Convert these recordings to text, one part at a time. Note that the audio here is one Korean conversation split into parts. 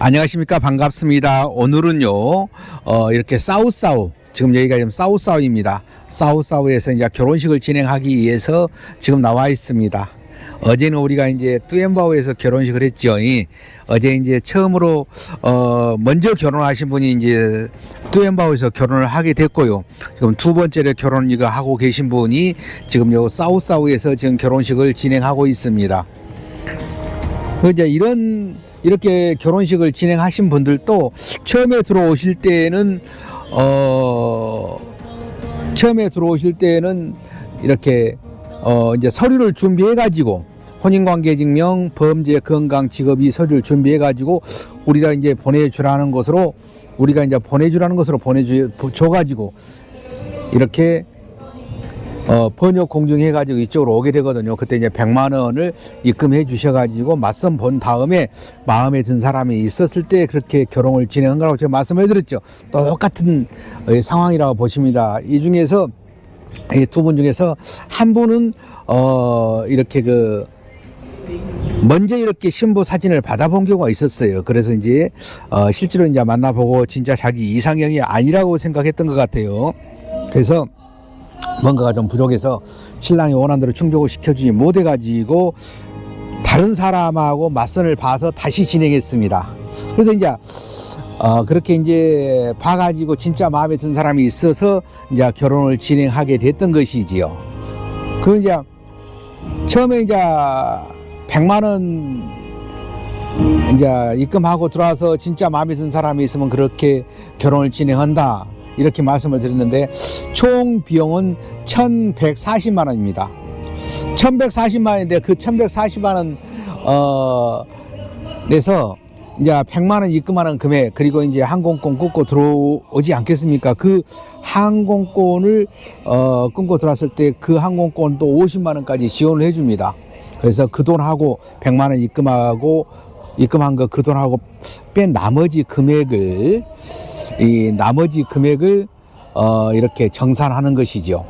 안녕하십니까 반갑습니다. 오늘은요 어, 이렇게 싸우싸우 지금 여기가 지금 싸우싸우입니다. 싸우싸우에서 이제 결혼식을 진행하기 위해서 지금 나와 있습니다. 어제는 우리가 이제 뚜엠바오에서 결혼식을 했죠. 이 어제 이제 처음으로 어 먼저 결혼하신 분이 이제 뚜엠바오에서 결혼을 하게 됐고요. 지금 두 번째로 결혼 이거 하고 계신 분이 지금 요 싸우싸우에서 지금 결혼식을 진행하고 있습니다. 그 이제 이런 이렇게 결혼식을 진행하신 분들도 처음에 들어오실 때는 어 처음에 들어오실 때는 이렇게 어 이제 서류를 준비해 가지고 혼인관계 증명, 범죄, 건강, 직업이 서류를 준비해 가지고 우리가 이제 보내주라는 것으로 우리가 이제 보내주라는 것으로 보내줘 가지고 이렇게 어, 번역 공증해가지고 이쪽으로 오게 되거든요. 그때 이제 100만 원을 입금해 주셔가지고 맞선 본 다음에 마음에 든 사람이 있었을 때 그렇게 결혼을 진행한 거라고 제가 말씀을 드렸죠. 똑같은 어, 상황이라고 보십니다. 이 중에서 이 두 분 중에서 한 분은 어, 이렇게 그 먼저 이렇게 신부 사진을 받아본 경우가 있었어요. 그래서 이제 어, 실제로 이제 만나보고 진짜 자기 이상형이 아니라고 생각했던 것 같아요. 그래서 뭔가가 좀 부족해서 신랑이 원하는 대로 충족을 시켜주지 못해가지고 다른 사람하고 맞선을 봐서 다시 진행했습니다. 그래서 이제 어, 그렇게 이제 봐가지고 진짜 마음에 든 사람이 있어서 이제 결혼을 진행하게 됐던 것이지요. 그 이제 처음에 이제 100만 원 이제 입금하고 들어와서 진짜 마음에 든 사람이 있으면 그렇게 결혼을 진행한다. 이렇게 말씀을 드렸는데 총 비용은 1,140만 원입니다. 1,140만 원인데 그 1,140만 원 어, 내서 이제 100만 원 입금하는 금액 그리고 이제 항공권 끊고 들어오지 않겠습니까? 그 항공권을 어, 끊고 들어왔을 때 그 항공권도 50만 원까지 지원을 해줍니다. 그래서 그 돈하고 100만 원 입금하고 입금한 거 그 돈하고 뺀 나머지 금액을 이 나머지 금액을 어 이렇게 정산하는 것이죠.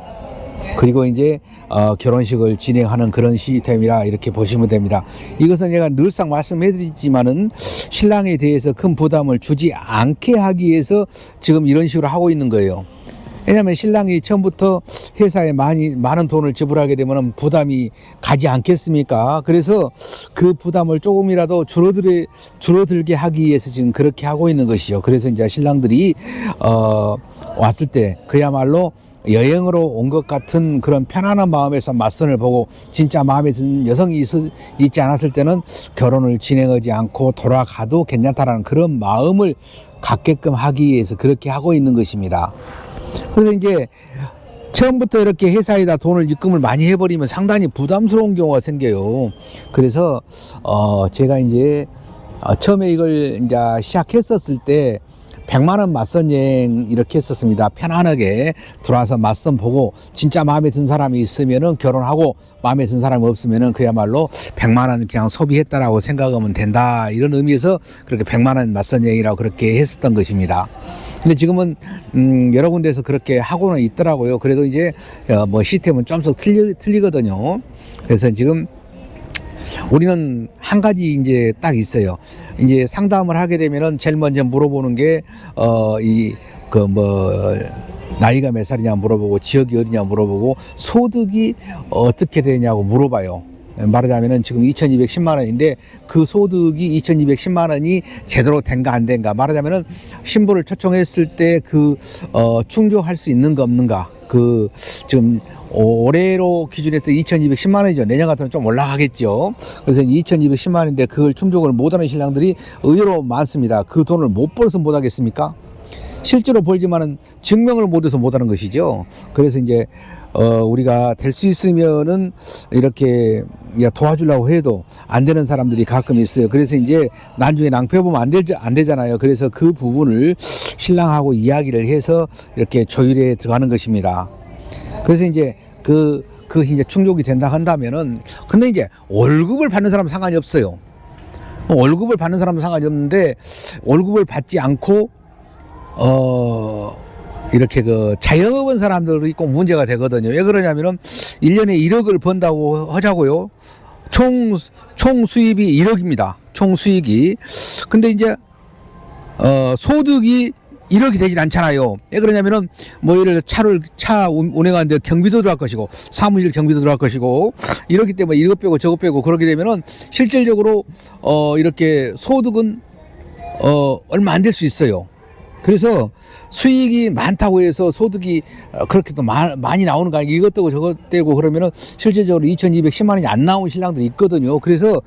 그리고 이제 어 결혼식을 진행하는 그런 시스템이라 이렇게 보시면 됩니다. 이것은 제가 늘상 말씀해드리지만은 신랑에 대해서 큰 부담을 주지 않게 하기 위해서 지금 이런 식으로 하고 있는 거예요. 왜냐하면 신랑이 처음부터 회사에 많이 많은 돈을 지불하게 되면 부담이 가지 않겠습니까? 그래서 그 부담을 조금이라도 줄어들 줄어들게 하기 위해서 지금 그렇게 하고 있는 것이죠. 그래서 이제 신랑들이 어 왔을 때 그야말로 여행으로 온 것 같은 그런 편안한 마음에서 맞선을 보고 진짜 마음에 든 여성이 있, 있지 않았을 때는 결혼을 진행하지 않고 돌아가도 괜찮다라는 그런 마음을 갖게끔 하기 위해서 그렇게 하고 있는 것입니다. 그래서 이제 처음부터 이렇게 회사에다 돈을 입금을 많이 해버리면 상당히 부담스러운 경우가 생겨요. 그래서 어 제가 이제 어 처음에 이걸 이제 시작했었을 때 100만 원 맞선 여행 이렇게 했었습니다. 편안하게 들어와서 맞선 보고 진짜 마음에 든 사람이 있으면은 결혼하고 마음에 든 사람이 없으면은 그야말로 100만 원 그냥 소비했다라고 생각하면 된다. 이런 의미에서 그렇게 100만 원 맞선 여행이라고 그렇게 했었던 것입니다. 근데 지금은 음 여러 군데에서 그렇게 하고는 있더라고요. 그래도 이제 어 뭐 시스템은 좀씩 틀리, 틀리거든요. 그래서 지금 우리는 한 가지 이제 딱 있어요. 이제 상담을 하게 되면은 제일 먼저 물어보는 게 어 이 그 뭐 나이가 몇 살이냐 물어보고 지역이 어디냐 물어보고 소득이 어떻게 되냐고 물어봐요. 말하자면은 지금 2210만 원인데 그 소득이 2210만 원이 제대로 된가 안 된가 말하자면은 신부를 초청했을 때 그 어 충족할 수 있는가 없는가 그 지금 올해로 기준했던 2210만 원이죠. 내년 같으면 좀 올라가겠죠. 그래서 2210만 원인데 그걸 충족을 못하는 신랑들이 의외로 많습니다. 그 돈을 못 벌어서 못 하겠습니까? 실제로 벌지만은 증명을 못해서 못하는 것이죠. 그래서 이제 어 우리가 될 수 있으면은 이렇게 야, 도와주려고 해도 안 되는 사람들이 가끔 있어요. 그래서 이제 나중에 낭패 보면 안, 되, 안 되잖아요. 그래서 그 부분을 신랑하고 이야기를 해서 이렇게 조율에 들어가는 것입니다. 그래서 이제 그, 그 이제 충족이 된다 한다면은 근데 이제 월급을 받는 사람은 상관이 없어요. 월급을 받는 사람은 상관이 없는데 월급을 받지 않고 어, 이렇게 그 자영업은 사람들이 꼭 문제가 되거든요. 왜 그러냐면은 1년에 1억을 번다고 하자고요. 총, 총 수입이 1억입니다. 총 수익이. 근데 이제 어, 소득이 이렇게 되진 않잖아요. 왜 그러냐면은 뭐 예를 들어 차를 차 운- 운행하는데 경비도 들어갈 것이고 사무실 경비도 들어갈 것이고 이렇기 때문에 이것 빼고 저것 빼고 그렇게 되면은 실질적으로 어 이렇게 소득은 어 얼마 안 될 수 있어요. 그래서 수익이 많다고 해서 소득이 어, 그렇게 또 마- 많이 나오는 거 아니고 이것 떼고 저것 떼고 그러면은 실질적으로 2210만 원이 안 나온 신랑들이 있거든요. 그래서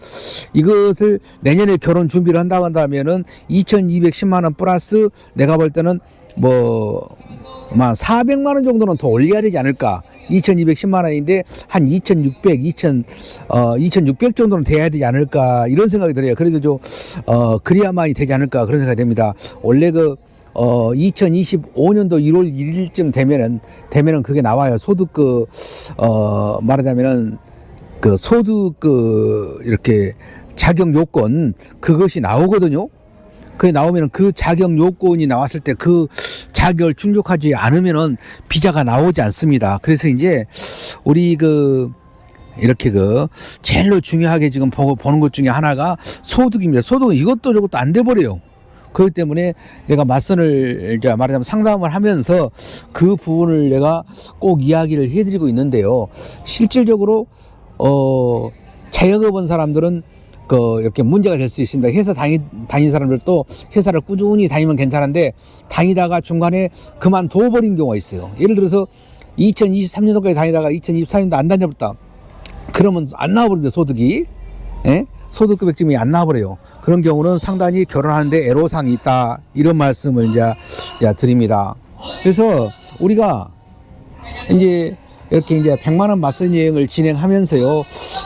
이것을 내년에 결혼 준비를 한다고 한다면은 2210만 원 플러스 내가 볼 때는 뭐, 만 400만 원 정도는 더 올려야 되지 않을까. 2210만 원인데 한 2600, 2000, 어, 2600 정도는 돼야 되지 않을까. 이런 생각이 들어요. 그래도 좀, 어, 그래야만이 되지 않을까. 그런 생각이 됩니다. 원래 그, 어, 2025년도 1월 1일쯤 되면은, 되면은 그게 나와요. 소득 그, 어, 말하자면은 그 소득 그, 이렇게 자격 요건 그것이 나오거든요. 그게 나오면은 그 자격 요건이 나왔을 때 그 자격을 충족하지 않으면은 비자가 나오지 않습니다. 그래서 이제 우리 그 이렇게 그 제일로 중요하게 지금 보- 보는 것 중에 하나가 소득입니다. 소득은 이것도 저것도 안 돼 버려요. 그렇기 때문에 내가 맞선을 이제 말하자면 상담을 하면서 그 부분을 내가 꼭 이야기를 해드리고 있는데요. 실질적으로 어 자영업원 사람들은 그 이렇게 문제가 될 수 있습니다. 회사 다니 다닌 사람들도 회사를 꾸준히 다니면 괜찮은데 다니다가 중간에 그만둬 버린 경우가 있어요. 예를 들어서 2023년도까지 다니다가 2024년도 안 다녀버렸다. 그러면 안 나와버립니다 소득이 예? 소득급액증이 안 나와버려요. 그런 경우는 상당히 결혼하는데 애로사항이 있다. 이런 말씀을 이제 드립니다. 그래서 우리가 이제 이렇게 이제 100만 원 맞선 여행을 진행하면서요.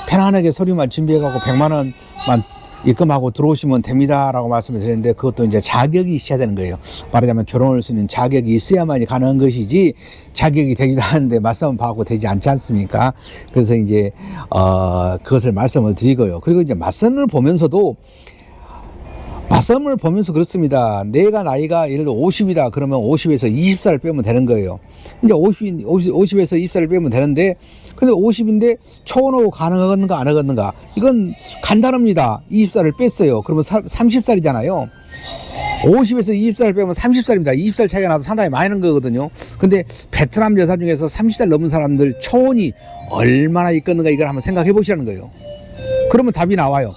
편안하게 서류만 준비해갖고 100만 원만 입금하고 들어오시면 됩니다라고 말씀을 드렸는데 그것도 이제 자격이 있어야 되는 거예요. 말하자면 결혼할 수 있는 자격이 있어야만이 가능한 것이지 자격이 되기도 하는데 맞선 받고 되지 않지 않습니까? 그래서 이제 어 그것을 말씀을 드리고요. 그리고 이제 맞선을 보면서도 맞선을 보면서 그렇습니다. 내가 나이가 예를 들어 50이다 그러면 50에서 20살을 빼면 되는 거예요. 이제 50, 50, 50에서 20살을 빼면 되는데 근데 50인데 초혼하고 가능하겠는가 안 하겠는가 이건 간단합니다. 20살을 뺐어요. 그러면 30살이잖아요. 50에서 20살 빼면 30살입니다. 20살 차이가 나도 상당히 나는 거거든요. 근데 베트남 여사 중에서 30살 넘은 사람들 초혼이 얼마나 있겠는가 이걸 한번 생각해 보시라는 거예요. 그러면 답이 나와요.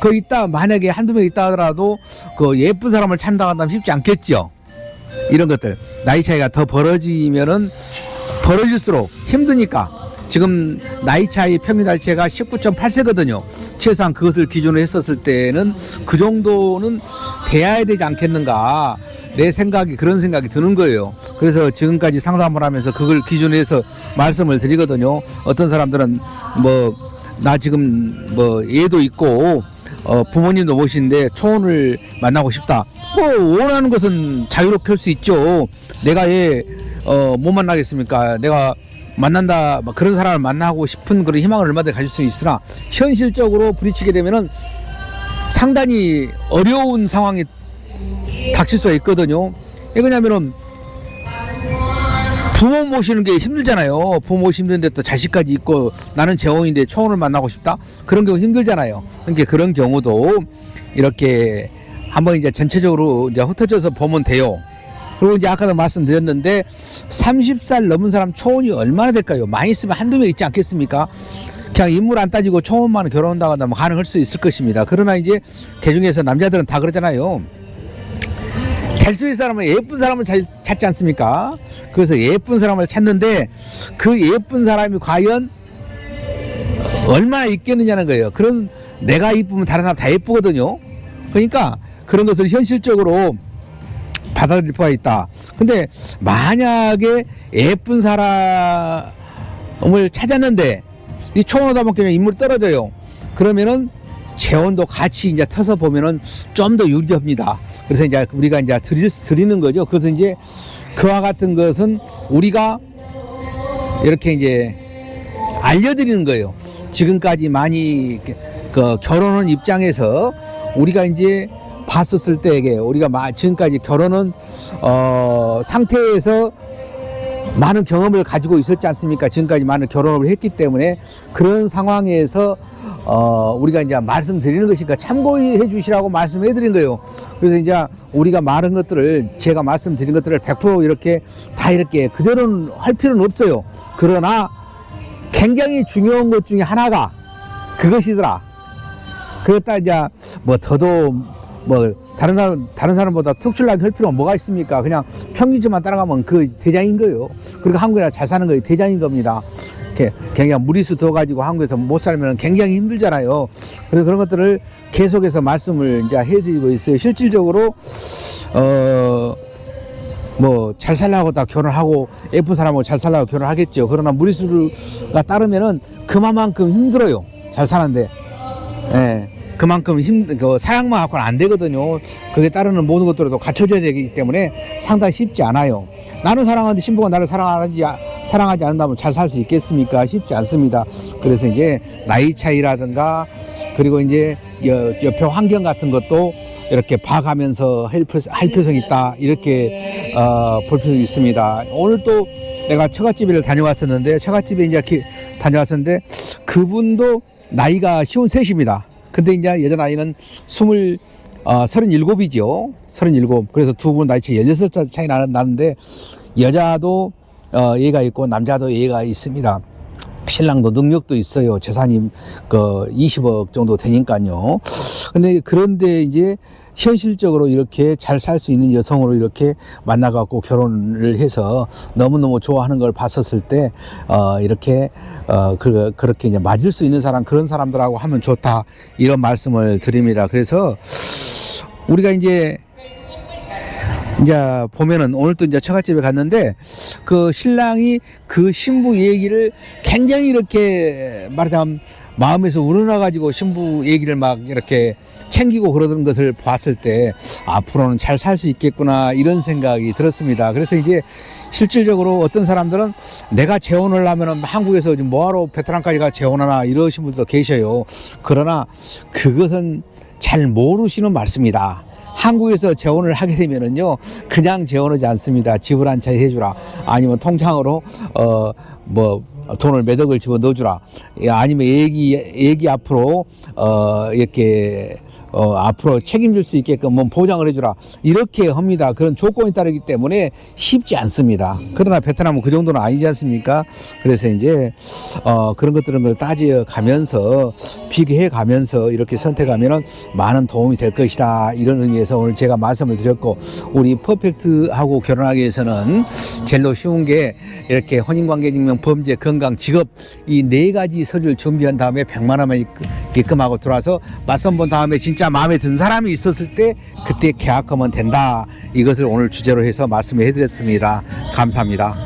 그 있다 만약에 한두 명 있다 하더라도 그 예쁜 사람을 찾는다 한다면 쉽지 않겠죠. 이런 것들 나이 차이가 더 벌어지면은 벌어질수록 힘드니까 지금 나이 차이 평균 나이 차이가 19.8세거든요. 최소한 그것을 기준으로 했었을 때는 그 정도는 돼야 되지 않겠는가. 내 생각이 그런 생각이 드는 거예요. 그래서 지금까지 상담을 하면서 그걸 기준으로 해서 말씀을 드리거든요. 어떤 사람들은 뭐 나 지금 뭐 얘도 있고 어, 부모님도 모시는데 초혼을 만나고 싶다. 뭐 원하는 것은 자유롭게 할 수 있죠. 내가 얘 어, 못 만나겠습니까? 내가 만난다 뭐 그런 사람을 만나고 싶은 그런 희망을 얼마든지 가질 수 있으나 현실적으로 부딪히게 되면은 상당히 어려운 상황이 닥칠 수가 있거든요. 왜 그러냐면은 부모 모시는 게 힘들잖아요. 부모 모시 힘든데 또 자식까지 있고 나는 재혼인데 초혼을 만나고 싶다? 그런 경우 힘들잖아요. 그러니까 그런 경우도 이렇게 한번 이제 전체적으로 이제 흩어져서 보면 돼요. 그리고 이제 아까도 말씀드렸는데 30살 넘은 사람 초혼이 얼마나 될까요? 많이 있으면 한두 명 있지 않겠습니까? 그냥 인물 안 따지고 초혼만 결혼한다고 한다면 가능할 수 있을 것입니다. 그러나 이제 그 중에서 남자들은 다 그러잖아요. 될 수 있는 사람은 예쁜 사람을 찾, 찾지 않습니까? 그래서 예쁜 사람을 찾는데 그 예쁜 사람이 과연 얼마나 있겠느냐는 거예요. 그런 내가 이쁘면 다른 사람 다 예쁘거든요. 그러니까 그런 것을 현실적으로 받아들일 필요가 있다. 근데 만약에 예쁜 사람을 찾았는데 이 초원하다 보니까 인물이 떨어져요. 그러면은 재혼도 같이 이제 터서 보면은 좀 더 유리합니다. 그래서 이제 우리가 이제 드릴, 드리는 거죠. 그래서 이제 그와 같은 것은 우리가 이렇게 이제 알려드리는 거예요. 지금까지 많이 그 결혼한 입장에서 우리가 이제 봤었을 때에게 우리가 마- 지금까지 결혼은 어 상태에서 많은 경험을 가지고 있었지 않습니까? 지금까지 많은 결혼을 했기 때문에 그런 상황에서 어, 우리가 이제 말씀드리는 것이니까 참고해 주시라고 말씀해 드린 거예요. 그래서 이제 우리가 말한 것들을 제가 말씀드린 것들을 100% 이렇게 다 이렇게 그대로는 할 필요는 없어요. 그러나 굉장히 중요한 것 중에 하나가 그것이더라. 그렇다 이제 뭐 더도 뭐 다른 사람 다른 사람보다 특출나게 할 필요가 뭐가 있습니까? 그냥 평균치만 따라가면 그 대장인 거예요. 그리고 한국이나 잘 사는 거예요. 대장인 겁니다. 이렇게 굉장히 무리수 더 가지고 한국에서 못 살면 굉장히 힘들잖아요. 그래서 그런 것들을 계속해서 말씀을 이제 해드리고 있어요. 실질적으로 어. 뭐잘 살라고 다 결혼하고 예쁜 사람하고 잘 살라고 결혼하겠죠. 그러나 무리수가 따르면은 그만큼 힘들어요. 잘 사는데. 예. 그만큼 힘, 그 사랑만 갖고는 안 되거든요. 그게 따르는 모든 것들도 갖춰져야 되기 때문에 상당히 쉽지 않아요. 나는 사랑하는데 신부가 나를 사랑하는지, 아- 사랑하지 않는다면 잘 살 수 있겠습니까? 쉽지 않습니다. 그래서 이제 나이 차이라든가 그리고 이제 여- 옆에 환경 같은 것도 이렇게 봐가면서 할, 필- 할 필요성이 있다. 이렇게, 어, 볼 필요가 있습니다. 오늘 또 내가 처갓집을 다녀왔었는데, 처갓집에 이제 기- 다녀왔었는데, 그분도 나이가 쉬운 셋입니다. 근데 이제 여자 나이는 스물, 어, 서른일곱이죠. 서른일곱. 그래서 두 분 나이 차이 열여섯 살 차이 나는, 나는데, 여자도, 어, 얘가 있고, 남자도 얘가 있습니다. 신랑도 능력도 있어요. 재산이 그 20억 정도 되니까요. 근데 그런데 이제 현실적으로 이렇게 잘 살 수 있는 여성으로 이렇게 만나갖고 결혼을 해서 너무너무 좋아하는 걸 봤었을 때, 어, 이렇게, 어, 그, 그렇게 이제 맞을 수 있는 사람, 그런 사람들하고 하면 좋다. 이런 말씀을 드립니다. 그래서 우리가 이제 이제 보면은 오늘 또 이제 처갓집에 갔는데 그 신랑이 그 신부 얘기를 굉장히 이렇게 말하자면 마음에서 우러나가지고 신부 얘기를 막 이렇게 챙기고 그러던 것을 봤을 때 앞으로는 잘 살 수 있겠구나 이런 생각이 들었습니다. 그래서 이제 실질적으로 어떤 사람들은 내가 재혼을 하면은 한국에서 지금 뭐하러 베트남까지 가 재혼하나 이러신 분도 계셔요. 그러나 그것은 잘 모르시는 말씀이다. 한국에서 재혼을 하게 되면은요 그냥 재혼하지 않습니다 집을 한 채 해주라 아니면 통장으로 어뭐 돈을 몇 억을 집어 넣어주라. 예, 아니면 애기 애기 앞으로 어 이렇게 어 앞으로 책임질 수 있게끔 뭐 보장을 해주라. 이렇게 합니다. 그런 조건이 따르기 때문에 쉽지 않습니다. 그러나 베트남은 그 정도는 아니지 않습니까? 그래서 이제 어 그런 것들은 걸 따져 가면서 비교해 가면서 이렇게 선택하면은 많은 도움이 될 것이다. 이런 의미에서 오늘 제가 말씀을 드렸고 우리 퍼펙트하고 결혼하기 위해서는 제일로 쉬운 게 이렇게 혼인관계 증명 범죄 건강 직업 이 네 가지 서류를 준비한 다음에 100만 원만 입금- 입금하고 들어와서 맞선 본 다음에 진짜 마음에 든 사람이 있었을 때 그때 계약하면 된다. 이것을 오늘 주제로 해서 말씀해 드렸습니다. 감사합니다.